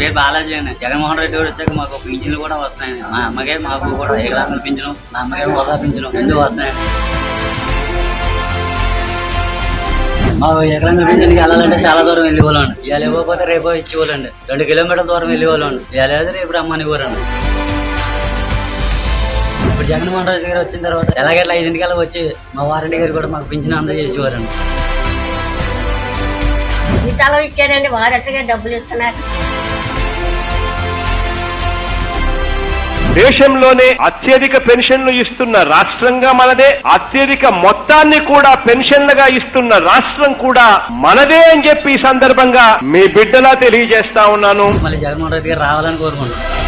పేరు బాలాజీ అండి. జగన్మోహన్ రెడ్డి గారు వచ్చాక మాకు పింఛన్లు కూడా వస్తున్నాయండి. మా అమ్మగారు మాకు కూడా ఏకలాంగుల పింఛను మా అమ్మగారు హోదా పింఛను రెండు వస్తాయండి మాకు ఎకరంగా పింఛన్కి వెళ్ళాలంటే చాలా దూరం వెళ్ళిపోవాలండి ఇవాళ ఇవ్వకపోతే రేపో ఇచ్చేవాళ్ళండి. రెండు కిలోమీటర్ల దూరం వెళ్ళిపోవాలండి ఇవాళ అయితే రేపు రమ్మని ఇప్పుడు జగన్మోహన్ రెడ్డి గారు వచ్చిన తర్వాత ఎలాగెట్లా ఐదింటికల్లా వచ్చి మా వారెడ్డి గారు కూడా మాకు పింఛన్ అందజేసేవారండి జీతాలు ఇచ్చారండి వారట్లుగా డబ్బులు ఇస్తున్నారు. దేశంలోనే అత్యధిక పెన్షన్లు ఇస్తున్న రాష్ట్రంగా మనదే అత్యధిక మొత్తాన్ని కూడా పెన్షన్లుగా ఇస్తున్న రాష్ట్రం కూడా మనదే అని చెప్పి ఈ సందర్భంగా మీ బిడ్డలా తెలియజేస్తా ఉన్నాను. మళ్ళీ జగన్మోహన్ రెడ్డి గారు రావాలని కోరుకుంటున్నాను.